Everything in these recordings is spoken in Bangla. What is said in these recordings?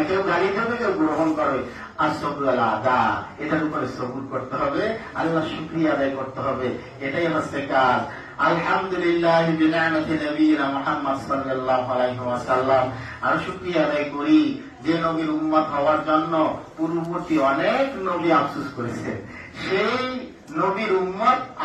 না কেউ গাড়ি দেবে কেউ গ্রহণ করবে আর সবুল আদা এটার উপরে সবুর করতে হবে, আল্লাহ শুক্রিয়া আদায় করতে হবে। এটাই হচ্ছে কাজ। আলহামদুলিল্লাহ বিনামতি নবীনা মুহাম্মদ সাল্লাল্লাহু আলাইহি ওয়াসাল্লাম। আর শুকরিয়া আদায় করি যে নবীর উম্মত হওয়ার জন্য পূর্ববর্তী অনেক নবী আফসোস করেছে সেই নবীর উম্মত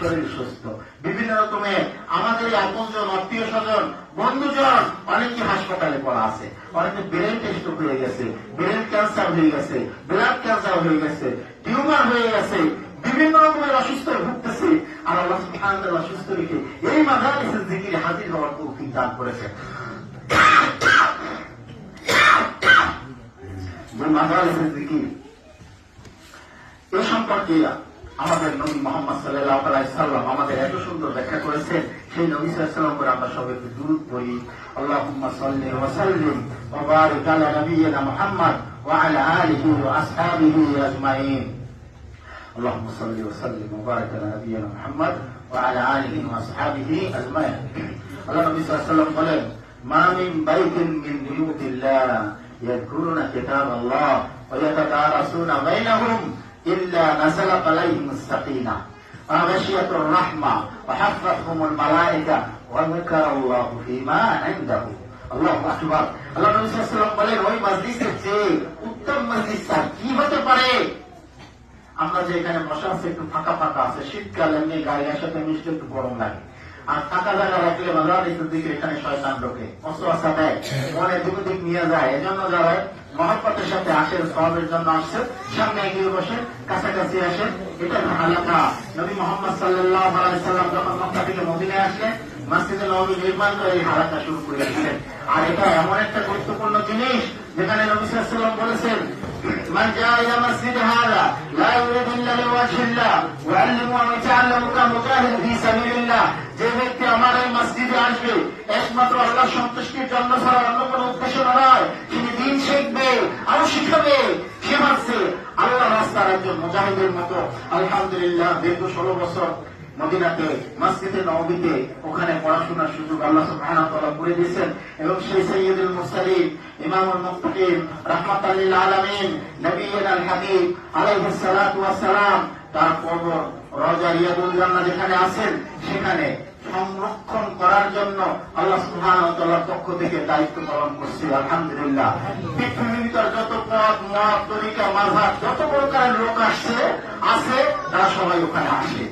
শরীর সুস্থ। বিভিন্ন রকমের আমাদের আপনজন, আত্মীয় স্বজন, বন্ধুজন অনেকে হাসপাতালে পড়া আছে। অনেকে ব্রেন টেস্ট হয়ে গেছে ব্রেন ক্যান্সার হয়ে গেছে ব্লাড ক্যান্সার হয়ে গেছে টিউমার হয়ে গেছে, বিভিন্ন রকমের অসুস্থ ভুগতেছে। আর আল্লাহ সুবহানাহু ওয়া তাআলা সুস্থ রেখে এই মাজালিসের জিকিরে হাজির হওয়ার তৌফিক দান করেছে। যে মাজালিসের জিকির। এ সম্পর্কে আমাদের নবী মোহাম্মদ সাল্লাহ সাল্লাম আমাদের এত সুন্দর ব্যাখ্যা করেছেন সেই নবী সাল্লাম করে আমরা সবাই একটু দূরত পড়ি আল্লাহুম্মা সাল্লি ওয়া সাল্লিম ওয়া বারিক আলা নাবিয়িনা মুহাম্মদ ওয়া আলা আলিহি ওয়া আসহাবিহি আজমাইন اللهم صل وسلم وبارك على نبينا محمد وعلى اله واصحابه اجمعين الله النبي صلى الله عليه وسلم قال ما من بيت من بيوت الله يذكرون كتاب الله ويتدارسون بينهم إلا نزلت عليهم السكينة وغشيت الرحمة وحفتهم الملائكة وذكر الله فيما عنده আল্লাহ আকবার আল্লাহ নবী সাল্লাল্লাহু আলাইহি ওয়াসাল্লাম বলেন ওই মসজিদের চেয়ে উত্তম মসজিদ স্যার কি হতে পারে আমরা যে এখানে বসা আছে একটু ফাঁকা ফাঁকা আছে শীতকাল এমনি গায়ের সাথে মিশতে একটু গরম লাগে আর ফাঁকা জায়গা রাখলে বাংলাদেশের দিকে এখানে শয়তান ঢোকে। অস্ত্র দেয় মনে দুটো দিক নিয়ে যায়। এজন্য যারা মহব্বতের সাথে আসেন সবের জন্য আসছেন সামনে এগিয়ে বসেন কাছাকাছি আসেন এটা হালাকা। নবী মোহাম্মদ সাল্লাহ সাল্লাম যখন মক্কা থেকে মদিনায় আসলেন মসজিদে নবী নির্মাণ করে এই হালাকা শুরু করে দিলেন আর এটা এমন একটা গুরুত্বপূর্ণ জিনিস, যেখানে নবী সাল্লাম বলেছেন من جاء إلى مسجد هذا لا يريد إلا لوجه الله ويعلم ويتعلم كمجاهد في سبيل الله যে ব্যক্তি আমার এই মসজিদে আসবে একমাত্র আল্লাহ সন্তুষ্টির জন্য ছাড়া অন্য কোনো উদ্দেশ্য নয় তিনি দিন শিখবে আরো শিখাবে সে ভাবছে আল্লাহ রাস্তার একজন মুজাহিদের মতো আলহামদুলিল্লাহ দীর্ঘ ষোলো বছর মদিনাতে মসজিদে নবীতে ওখানে পড়াশোনার সুযোগ আল্লাহ সুবহানাহু তাআলা করে দিয়েছেন এবং সেই সাইয়্যিদুল মুরসালিন, ইমামুল মুত্তাকিন রাহমাতাল লিল আলামিন নবিয়ুল হাবিব আলাইহিস সালাতু ওয়াস সালাম, তার কবর রজা রিয়াদুল জান্নাহ যেখানে আছেন, সেখানে সংরক্ষণ করার জন্য আল্লাহ তাআলার পক্ষ থেকে দায়িত্ব পালন করছি, আলহামদুলিল্লাহ। পৃথিবীর যত পথ, মত, তরিকা, মাযহাব, যত প্রকারের লোক আসছে আছে তারা সবাই ওখানে আসে।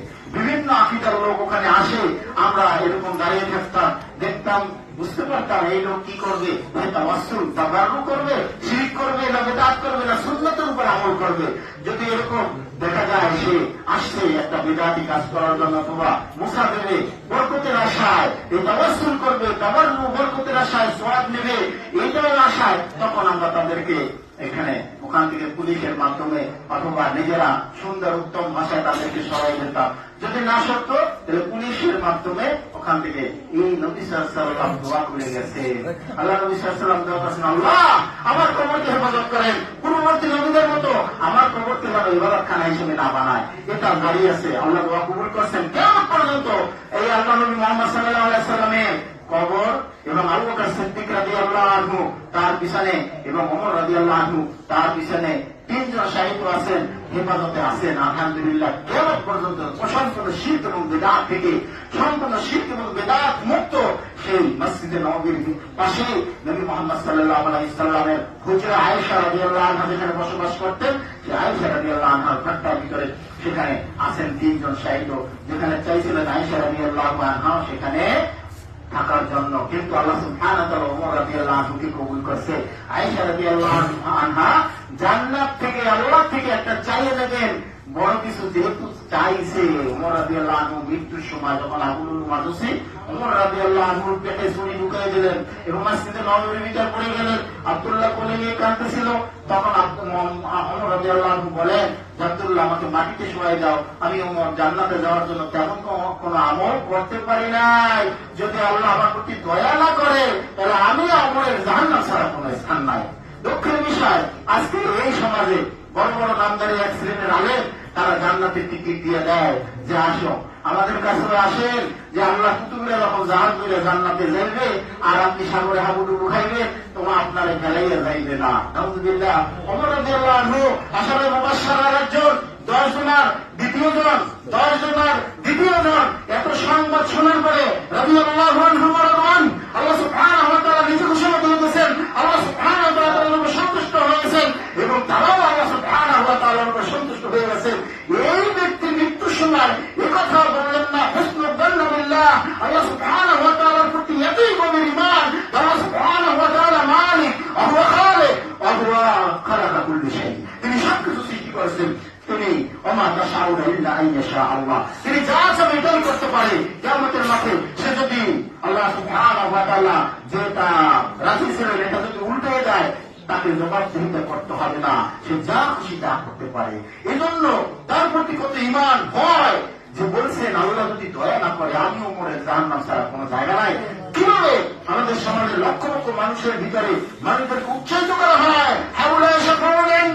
বিভিন্ন আকিদার লোক ওখানে আসে, আমরা এরকম দাঁড়িয়ে থাকতাম, দেখতাম, বুঝতে পারতাম এই লোক কি করবে তাওয়াসুল তাবারু করবে, শিরিক করবে, না বেদাত করবে, না সুন্নতের উপর আমল করবে। যদি এরকম দেখা যায় সে আসছে একটা বেদাতি কাজ করার জন্য অথবা মুসা দেবে, বরকতের আশায় এই তাওয়াসুল করবে তাবারু বরকতের আশায় সোয়াব নেবে এইটার আশায়, তখন আমরা তাদেরকে এখানে ওখান থেকে পুলিশের মাধ্যমে অথবা নিজেরা সুন্দর উত্তম ভাষায় তাদেরকে সরাই দিতাম। যদি না সত্য তাহলে পুলিশের মাধ্যমে ওখান থেকে এই নবী সাল্লাম দোয়া করে গেছে। আল্লাহ নবী সাল্লাম দোয়া করছেন, আল্লাহ, আমার কবরকে হেফাজত করেন। পূর্ববর্তী নবীদের মতো আমার কবরকে যেন ইবাদত খানা হিসেবে না বানায়। এটা দাঁড়িয়ে আছে। আল্লাহ দোয়া কবুল করছেন। কেমন পর্যন্ত এই আল্লাহ নবী মোহাম্মদ সাল্লাহ আলাইসাল্লামের কবর এবং আবু বকর সিদ্দিক রাদিয়াল্লাহু আনহু তার পিছনে এবং ওমর রাদিয়াল্লাহু আনহু তার পিছনে তিনজন সাহিত্য আছেন, হেফাজতে আছেন। আলহামদুলিল্লাহ কেমন পর্যন্ত সম্পূর্ণ শীত এবং বেদাত থেকে সম্পূর্ণ শীত এবং বেদাত মুক্ত সেই মসজিদে নবীর পাশে নবী মোহাম্মদ সাল্লাহ আলাইসাল্লামের হুজরা আয়েশা রাদিয়াল্লাহু আনহা যেখানে বসবাস করতেন, সেই আয়েশা রাদিয়াল্লাহু আনহার ঘরটার ভিতরে সেখানে আছেন তিনজন সাহিত্য যেখানে চাইছিলেন আয়েশা রাদিয়াল্লাহু আনহা সেখানে থাকার জন্য। কিন্তু আল্লাহ সুবহানাহু কবুল করছে? আয়েশা রাদিয়াল্লাহু আনহা জান্নাত থেকে, আল্লাহ থেকে একটা চাইয়ে নেবেন বড় কিছু যেহেতু চাইছে, উমর রাজি আল্লাহ আনু মৃত্যুর সময় যখন আবুল মাজুসি উমর রাজি আল্লাহ আনুর পেটে ছুরি ঢুকাই দিলেন এবং মসজিদে নবমীর ভিতর পড়ে গেলেন। আব্দুল্লাহ কোলে নিয়ে কাঁদতেছিল। তখন উমর রাজি আল্লাহ আনু বলেন আব্দুল্লাহ, আমাকে মাটিতে শোয়াই দাও। আমি উমর জান্নাতে যাওয়ার জন্য তেমন কোনো- আমল করতে পারি নাই। যদি আল্লাহ আমার প্রতি দয়া না করে, তাহলে আমি আমলের জাহান্নাম ছাড়া কোনো স্থান নাই। দুঃখের বিষয় আজকে এই সমাজে বড় বড় নামদারি এক শ্রেণির আলেন তারা জান্নাতের টিকিট দিয়ে দেয়। যে আসো, আমাদের কাছে আসেন, যে আল্লাহ কুতুবরা যখন জাহাজ করে জান্নাতে যাইবে, আর আপনি সাগরে হাবুডুবু খাইবে তোমার আপনারা গেলাইয়া যাইবে না। আলহামদুলিল্লাহ অমর রাদিয়াল্লাহু আনহু আসারে একজন দশ জনার, দ্বিতীয় জন, দশ জনার দ্বিতীয় জন এত সংবাদ শোনার পরে রাদিয়াল্লাহু আনহু বললেন আল্লাহ সুবহানাহু ওয়া তাআলা নিজে ঘোষণা করে দিয়েছেন আল্লাহ সুবহানাহু ওয়া তাআলা তাদের উপর সন্তুষ্ট হয়েছেন এবং তারাও আল্লাহ সুবহানাহু ওয়া তাআলার উপর সন্তুষ্ট হয়ে গেছেন এই ব্যক্তি মৃত্যুর সময় একথা বললেন না হুসনুল যান্না বিল্লাহ আল্লাহ সুবহানাহু ওয়া তাআলার প্রতি এতই গভীর ঈমান আল্লাহ সুবহানাহু ওয়া তাআলা মালিক আহুয়া খালিক আহুয়া খালাকা কুল্লি শাই তিনি সবকিছু সৃষ্টি করেছেন তিনি অমা তাশাউনা আল্লাহ তিনি যা সব রিটার্ন করতে পারে, কিয়ামতের মাঠে সে যদি আল্লাহ সুবহানাহু যে তা রাজি ছিলেন, এটা যদি উল্টে যায়, তাকে জবাবদিহিতা করতে হবে না। সে যা খুশি তা করতে পারে। এজন্য তার প্রতি কত ইমান ভয় যে বলছেন, আল্লাহ যদি দয়া না করে, আমিও মরে, জাহান্নাম ছাড়া কোনো জায়গা নাই। কীভাবে আমাদের সমাজের লক্ষ লক্ষ মানুষের ভিতরে মানুষদেরকে উৎসাহিত করা হয়? হাউলা এসে প্রবলেন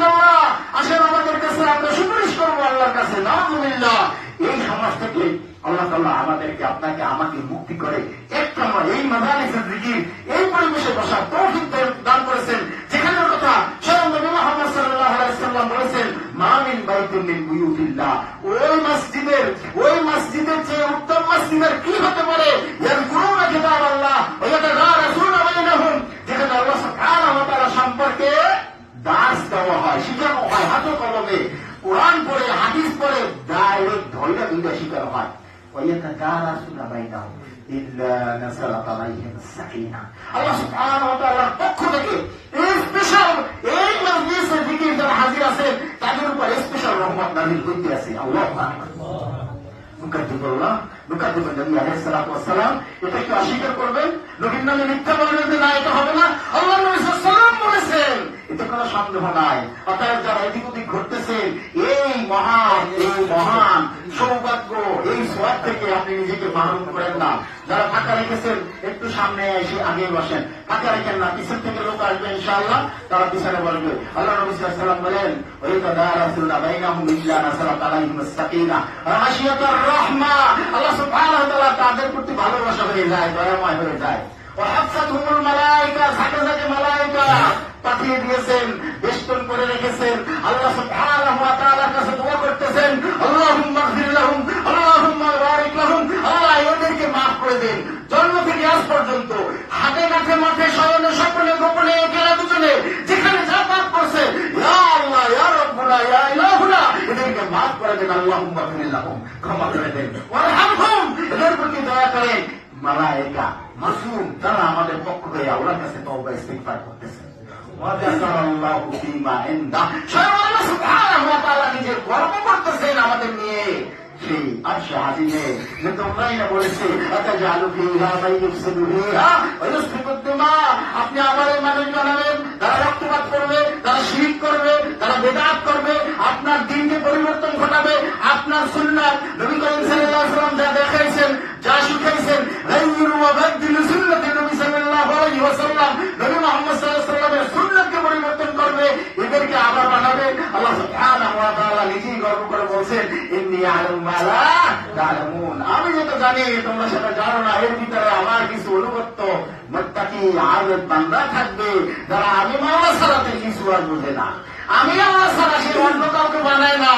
আসেন আমাদের কাছে, আমরা সুপারিশ করব আল্লাহর কাছে। নামুল্লাহ এই সমাজ থেকে আল্লাহ তাল্লাহ আমাদেরকে, আপনাকে আমাকে মুক্তি করে একটা নয় এই মাদালিসের দিকে এই পরিবেশে বসা তৌফিক দান করেছেন। যেখানে কথা স্বয়ং নবী মুহাম্মদ সাল্লাল্লাহু আলাইহি সাল্লাম বলেছেন মামিন বাইতুন মিন বুয়ুতিল্লাহ। ওই মসজিদের ওই মসজিদের চেয়ে উত্তম মসজিদের কি হতে পারে? থাকি অস্বীকার করবেন? নবীর নামে না, এটা হবে না। এতে কোনো সন্দেহ নাই। অতএব যারা এদিক ওদিক ঘুরতেছে, এই মহান এই মহান ঘর থেকে আপনি নিজেকে মাহরুম করেন না। যারা ফাঁকা রেখেছেন, একটু সামনে এসে আগে বসেন। ফাঁকা রেখেন না, পিছন থেকে লোক আসবে ইনশাআল্লাহ, তারা পিছনে বলবে। আল্লাহ নবী সাল্লাম বলেন ওই তো রাসুল্লাহ আল্লাহ সুবহানাহু তাআলা তাদের প্রতি ভালোবাসা হয়ে যায়, দয়াময় হয়ে যায়। ঝাঁকে ঝাঁকে পাঠিয়ে দিয়েছেন, বেষ্টন করে রেখেছেন। আল্লাহ সুবহানাহু ওয়া তাআলার কাছে দোয়া করতেছেন লাহুম, আল্লাহ বারিক লাহুম আল্লাহ এদেরকে maaf করে দেন। জন্ম থেকে আজ পর্যন্ত হাতে কাছে মাঠে শয়নে স্বপ্নে গোপনে একেলা দুজনে যেখানে যা পাপ করছে আল্লাহ এদেরকে maaf করে ক্ষমা করে দেন। এদের প্রতি দয়া করেন। মাসুম তারা আমাদের পক্ষ কাছে করতেছে। ফীমা ইনদা সুবহানাহু ওয়া তাআলা নিজে গর্ব করতেছেন আমাদের নিয়ে আপনি আমার মানুষ তারা রক্তপাত করবে, তারা শিরিক করবে, তারা বেদাত করবে, আপনার দিনকে পরিবর্তন ঘটাবে, আপনার সাল্লাল্লাহু তোমরা সেটা জানো না। এর ভিতরে আমার কিছু অনুগত্য মুত্তাকি আবেদ বান্দা থাকবে, যারা আমি মাওলা ছাড়াতে কিছু আর বুঝে না। আমি আল্লাহ ছাড়া সে অন্য কাউকে বানায় না।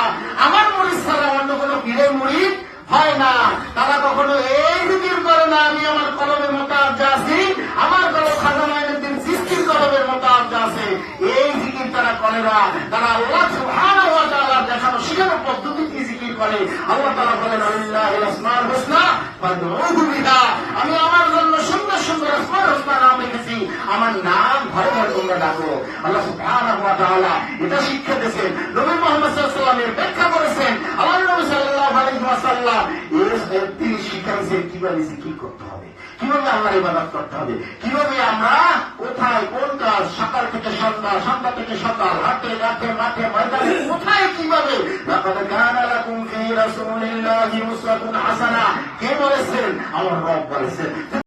আমার মুড়িদ ছাড়া অন্য কোনো পীরের মুড়িদ হয় না। তারা কখনো এই জিকির করে না, আমি আমার কলমের মতো মোতাব আছি, আমার কলম খাজা মাইনুদ্দিন সৃষ্টির কলমের মতো মোতাব আছে, এই জিকির তারা করে না। তারা আল্লাহ তাআলার দেখানো শিখানো পদ্ধতিতে জিকির করে। আমি আমার জন্য সুন্দর সুন্দর আসমান হোসনা নাম রেখেছি আমার নাম ভয় ঘরে তোমরা ডাকো। আল্লাহ এটা শিক্ষা দিয়েছেন। নবী মুহাম্মদ ব্যাখ্যা করেছেন। আল্লাহ নবী সাল্লাল্লাহু ওয়াসাল্লাম এর তিনি শিখাইছেন কীভাবে জিকির করতে হবে? কীভাবে আল্লাহর ইবাদত করতে হবে? কীভাবে আমরা কোথায়, কোন কাজ, সকাল থেকে সন্ধ্যা সন্ধ্যা থেকে সকাল হাতে রাতে মাঠে ময়দানে কোথায়, কীভাবে? লাকাদ কানা লাকুম ফি রাসূলিল্লাহি উসওয়াতুন হাসানা। কে বলেছেন? আমার রব বলেছেন।